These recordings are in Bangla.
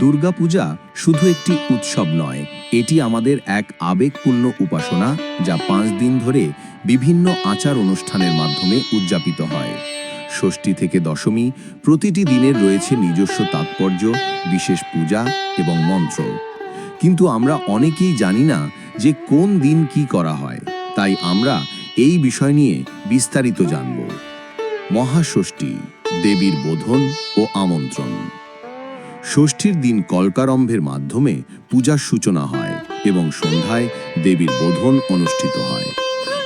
দুর্গাপূজা শুধু একটি উৎসব নয়, এটি আমাদের এক আবেগপূর্ণ উপাসনা যা পাঁচ দিন ধরে বিভিন্ন আচার অনুষ্ঠানের মাধ্যমে উদযাপিত হয়। ষষ্ঠী থেকে দশমী প্রতিটি দিনের রয়েছে নিজস্ব তাৎপর্য, বিশেষ পূজা এবং মন্ত্র। কিন্তু আমরা অনেকেই জানি না যে কোন দিন কি করা হয়, তাই আমরা এই বিষয় নিয়ে বিস্তারিত জানব। মহাষষ্ঠী, দেবীর বোধন ও আমন্ত্রণ। ষষ্ঠীর দিন কলকারম্ভের মাধ্যমে পূজার সূচনা হয় এবং সন্ধ্যায় দেবীর বোধন অনুষ্ঠিত হয়।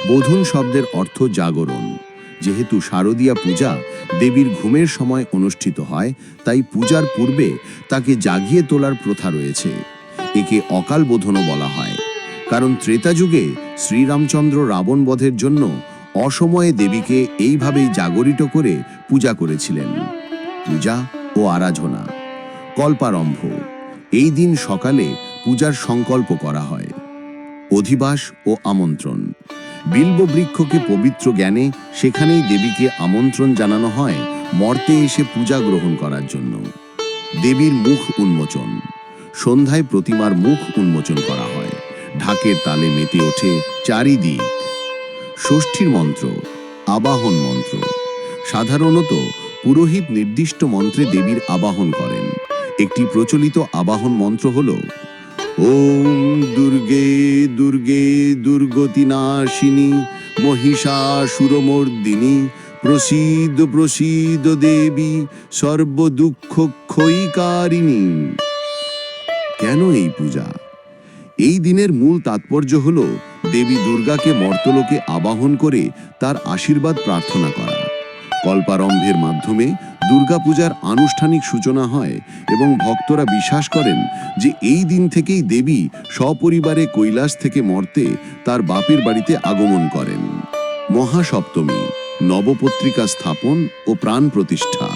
বোধন শব্দের অর্থ জাগরণ। যেহেতু শারদীয়া পূজা দেবীর ঘুমের সময় অনুষ্ঠিত হয়, তাই পূজার পূর্বে তাকে জাগিয়ে তোলার প্রথা রয়েছে। একে অকাল বোধনও বলা হয়। কারণ ত্রেতা যুগে শ্রীরামচন্দ্র রাবণ বধের জন্য অসময়ে দেবীকে এইভাবেই জাগরিত করে পূজা করেছিলেন। পূজা ও আরাধনা। কল্পারম্ভ। এই দিন সকালে পূজার সংকল্প করা হয়। অধিবাস ও আমন্ত্রণ। বিল্ব বৃক্ষকে পবিত্র জ্ঞানে সেখানেই দেবীকে আমন্ত্রণ জানানো হয় মর্তে এসে পূজা গ্রহণ করার জন্য। দেবীর মুখ উন্মোচন। সন্ধ্যায় প্রতিমার মুখ উন্মোচন করা হয়। ঢাকের তালে মেতে ওঠে চারিদিক। ষষ্ঠীর মন্ত্র, আবাহন মন্ত্র। সাধারণত পুরোহিত নির্দিষ্ট মন্ত্রে দেবীর আবাহন করেন। একটি প্রচলিত আবাহন মন্ত্র হল, ওম দুর্গে দুর্গে দুর্গতি নাশিনী মহিষাসুরমর্দিনী প্রসিদ প্রসিদ দেবী সর্বদুঃখ ক্ষয়িকারিণী কেন এই পূজা? এই দিনের মূল তাৎপর্য হল, দেবী দুর্গাকে মর্তলোকে আবাহন করে তার আশীর্বাদ প্রার্থনা করা। কল্পারম্ভের মাধ্যমে দুর্গাপূজার আনুষ্ঠানিক সূচনা হয় এবং ভক্তরা বিশ্বাস করেন যে এই দিন থেকেই দেবী সপরিবারে কৈলাস থেকে মর্তে তার বাপের বাড়িতে আগমন করেন। মহাসপ্তমী, নবপত্রিকা স্থাপন ও প্রাণ প্রতিষ্ঠা।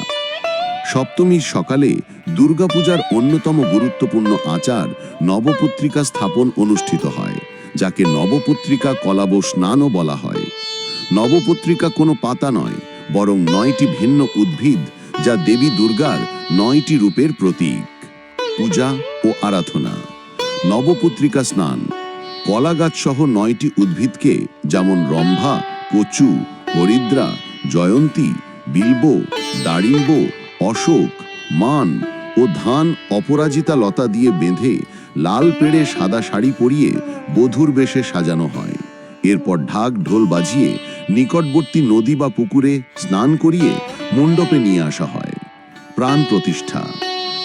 সপ্তমীর সকালে দুর্গাপূজার অন্যতম গুরুত্বপূর্ণ আচার নবপত্রিকা স্থাপন অনুষ্ঠিত হয়, যাকে নবপত্রিকা কলাব স্নানও বলা হয়। নবপত্রিকা কোনো পাতা নয়, বরং নয়টি ভিন্ন উদ্ভিদ যা দেবী দুর্গার নয়টি রূপের প্রতীক। পূজা ও আরাধনা। নবপত্রিকা স্নান। কলা গাছ সহ নয়টি উদ্ভিদকে যেমন রম্ভা, কচু, হরিদ্রা, জয়ন্তী, বিল্ব দাড়িম্ব অশোক, মান ও ধান অপরাজিতা লতা দিয়ে বেঁধে লাল পেড়ে সাদা শাড়ি পরিয়ে বধুর বেশে সাজানো হয়। এরপর ঢাক ঢোল বাজিয়ে নিকটবর্তী নদী বা পুকুরে স্নান করিয়ে মণ্ডপে নিয়ে আসা হয়। প্রাণ প্রতিষ্ঠা।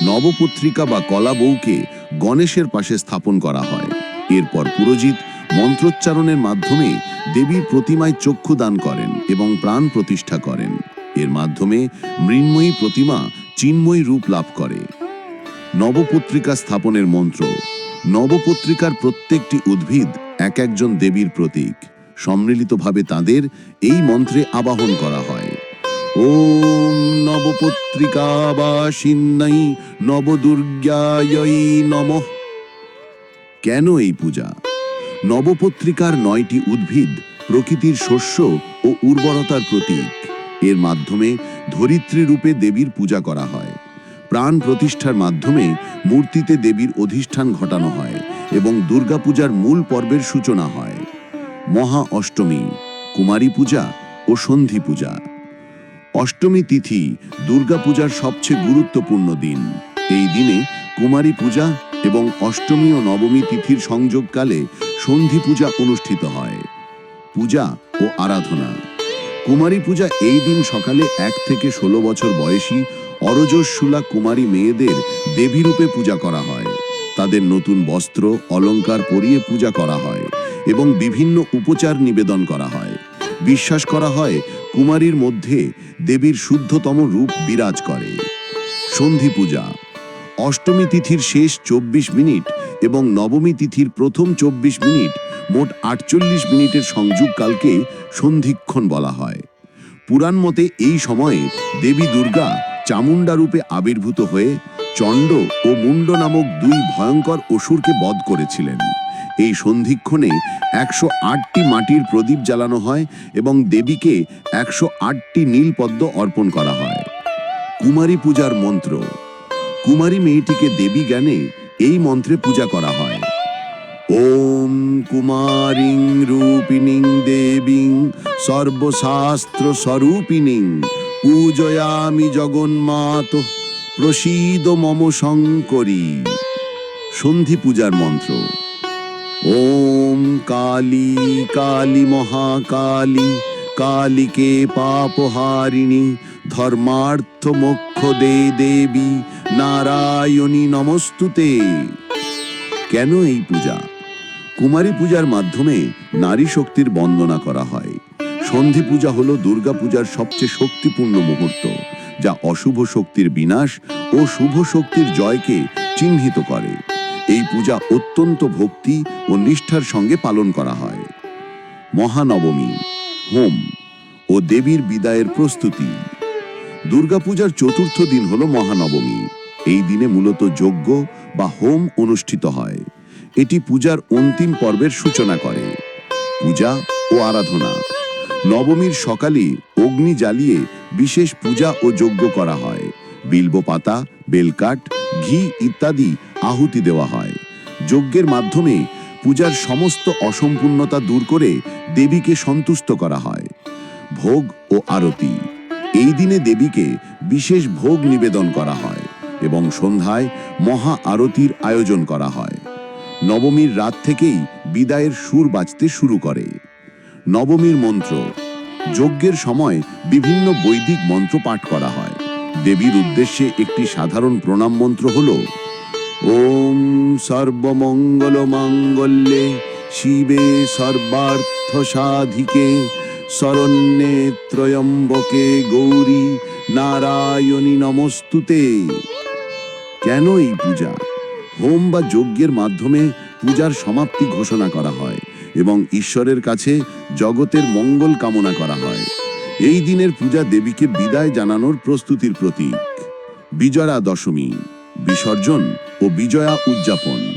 নবপত্রিকা বা কলা বউকে গণেশের পাশে স্থাপন করা হয়। এরপর পুরোজিত মন্ত্রোচ্চারণের মাধ্যমে দেবীর প্রতিমায় চক্ষু দান করেন এবং প্রাণ প্রতিষ্ঠা করেন। এর মাধ্যমে মৃন্ময়ী প্রতিমা চিন্ময়ী রূপ লাভ করে। নবপত্রিকা স্থাপনের মন্ত্র, নবপত্রিকার প্রত্যেকটি উদ্ভিদ এক একজন দেবীর প্রতীক। সম্মিলিতভাবে তাদের এই মন্ত্রে আবাহন করা হয়। ওম নবপত্রিকাবাসিন্নাই নবদুর্গায়ই নমঃ। কেন এই পূজা? নবপত্রিকার নয়টি উদ্ভিদ প্রকৃতির শস্য ও উর্বরতার প্রতীক। এর মাধ্যমে ধরিত্রী রূপে দেবীর পূজা করা হয়। প্রাণ প্রতিষ্ঠার মাধ্যমে মূর্তিতে দেবীর অধিষ্ঠান ঘটানো হয় এবং দুর্গাপূজার মূল পর্বের সূচনা হয়। মহা অষ্টমী, কুমারী পূজা ও সন্ধি পূজা। অষ্টমী তিথি দুর্গাপূজার সবচেয়ে গুরুত্বপূর্ণ দিন। এই দিনে কুমারী পূজা এবং অষ্টমী ও নবমী তিথির সংযোগকালে সন্ধি পূজা অনুষ্ঠিত হয়। পূজা ও আরাধনা। কুমারী পূজা এই দিন সকালে এক থেকে ষোলো বছর বয়সী অরজস্বলা কুমারী মেয়েদের দেবীরূপে পূজা করা হয়। তাদের নতুন বস্ত্র, অলংকার পরিয়ে পূজা করা হয় এবং বিভিন্ন উপচার নিবেদন করা হয়। বিশ্বাস করা হয়, কুমারীর মধ্যে দেবীর শুদ্ধতম রূপ বিরাজ করে। সন্ধি পূজা। অষ্টমী তিথির শেষ চব্বিশ মিনিট এবং নবমী তিথির প্রথম চব্বিশ মিনিট মোট আটচল্লিশ মিনিটের সংযোগকালকে সন্ধিক্ষণ বলা হয়। পুরাণ মতে এই সময়ে দেবী দুর্গা চামুণ্ডা রূপে আবির্ভূত হয়ে চণ্ড ও মুন্ড নামক দুই ভয়ঙ্কর অসুরকে বধ করেছিলেন। এই সন্ধিক্ষণে একশো আটটি মাটির প্রদীপ জ্বালানো হয় এবং দেবীকে একশো আটটি নীলপদ্ম অর্পণ করা হয়। কুমারী পূজার মন্ত্র। কুমারী মেয়েটিকে দেবী জ্ঞানে এই মন্ত্রে পূজা করা হয়। ওম কুমারিং রূপিণীং দেবীং সর্বশাস্ত্র স্বরূপিণীং পূজয়ামি জগন্মাত প্রসীদ মম শঙ্করী। সন্ধি পূজার মন্ত্র। ওম কালী কালী মহাকালী, কালিকে পাপহারিণী, ধর্মার্থ মোক্ষ দে দেবী, নারায়ণী নমস্তুতে। কেন এই পূজা? কুমারী পূজার মাধ্যমে নারী শক্তির বন্দনা করা হয়। সন্ধি পূজা হলো দুর্গা পূজার সবচেয়ে শক্তিপূর্ণ মুহূর্ত, যা অশুভ শক্তির বিনাশ ও শুভ শক্তির জয়কে চিহ্নিত করে। এই পূজা অত্যন্ত ভক্তি ও নিষ্ঠার সঙ্গে পালন করা হয়। মহানবমী, হোম ও দেবীর বিদায়ের প্রস্তুতি। দুর্গাপূজার চতুর্থ দিন হল মহানবমী। এই দিনে মূলত যজ্ঞ বা হোম অনুষ্ঠিত হয়। এটি পূজার অন্তিম পর্বের সূচনা করে। পূজা ও আরাধনা। নবমীর সকালে অগ্নি জ্বালিয়ে বিশেষ পূজা ও যজ্ঞ করা হয়। বিল্ব পাতা বেলকাঠ ঘি ইত্যাদি আহুতি দেওয়া হয়। যজ্ঞের মাধ্যমে পূজার সমস্ত অসম্পূর্ণতা দূর করে দেবীকে সন্তুষ্ট করা হয়। ভোগ ও আরতি। এই দিনে দেবীকে বিশেষ ভোগ নিবেদন করা হয় এবং সন্ধ্যায় মহা আরতির আয়োজন করা হয়। নবমীর রাত থেকেই বিদায়ের সুর বাজতে শুরু করে। নবমীর মন্ত্র। যজ্ঞের সময় বিভিন্ন বৈদিক মন্ত্র পাঠ করা হয়। দেবীর উদ্দেশ্যে একটি সাধারণ প্রণাম মন্ত্র হল, ওম সর্বমঙ্গল মাঙ্গল্যে শিবে সর্বার্থ সাধিকে শরণ্যে ত্রয়ম্বকে গৌরী নারায়ণী নমস্তুতে। কেন এই পূজা? হোম বা যজ্ঞের মাধ্যমে পূজার সমাপ্তি ঘোষণা করা হয় এবং ঈশ্বরের কাছে জগতের মঙ্গল কামনা করা হয়। এই দিনের পূজা দেবীকে বিদায় জানানোর প্রস্তুতির প্রতীক। বিজয়া দশমী, বিসর্জন ও বিজয়া উদযাপন।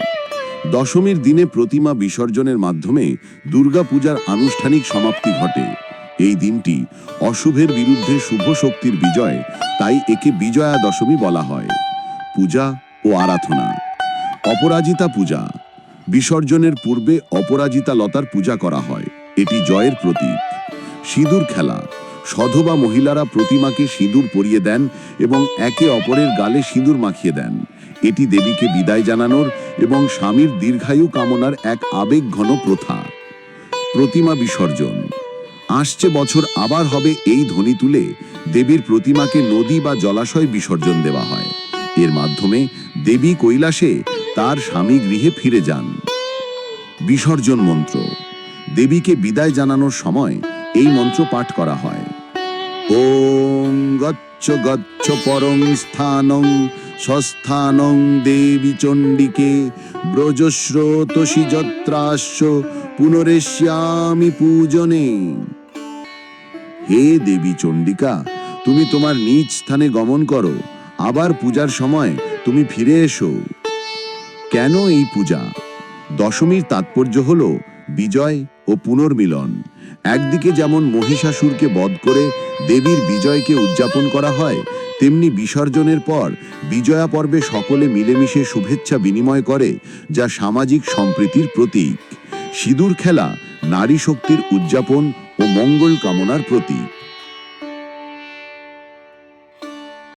দশমীর দিনে প্রতিমা বিসর্জনের মাধ্যমে দুর্গা পূজার আনুষ্ঠানিক সমাপ্তি ঘটে। এই দিনটি অশুভের বিরুদ্ধে শুভ শক্তির বিজয়, তাই একে বিজয়া দশমী বলা হয়। পূজা ও আরাধনা। অপরাজিতা পূজা। বিসর্জনের পূর্বে অপরাজিতা লতার পূজা করা হয়। এটি জয়ের প্রতীক। সিঁদুর খেলা। সধবা মহিলারা প্রতিমাকে সিঁদুর পরিয়ে দেন এবং একে অপরের গালে সিঁদুর মাখিয়ে দেন। এটি দেবীকে বিদায় জানানোর এবং স্বামীর দীর্ঘায়ু কামনার এক আবেগঘন প্রথা। প্রতিমা বিসর্জন। আসছে বছর আবার হবে এই ধ্বনি তুলে দেবীর প্রতিমাকে নদী বা জলাশয় বিসর্জন দেওয়া হয়। এর মাধ্যমে দেবী কৈলাসে তার স্বামী গৃহে ফিরে যান। বিসর্জন মন্ত্র। দেবীকে বিদায় জানানোর সময় এই মন্ত্র পাঠ করা হয়। ওম গচ্ছ গচ্ছ পরং স্থানং, স্বস্থানং দেবী ব্রজস্রোতসি যত্রাস্য পুনরেশ্যামি পূজনে। হে দেবী চণ্ডিকা, তুমি তোমার নিজ স্থানে গমন করো, আবার পূজার সময় তুমি ফিরে এসো। কেন এই পূজা? দশমীর তাৎপর্য হল বিজয় ও পুনর্মিলন। একদিকে যেমন মহিষাসুরকে বধ করে দেবীর বিজয়কে উদযাপন করা হয়, তেমনি বিসর্জনের পর বিজয়া পর্বে সকলে মিলেমিশে শুভেচ্ছা বিনিময় করে, যা সামাজিক সম্প্রীতির প্রতীক। সিঁদুর খেলা, নারী শক্তির উদযাপন ও মঙ্গল কামনার প্রতীক।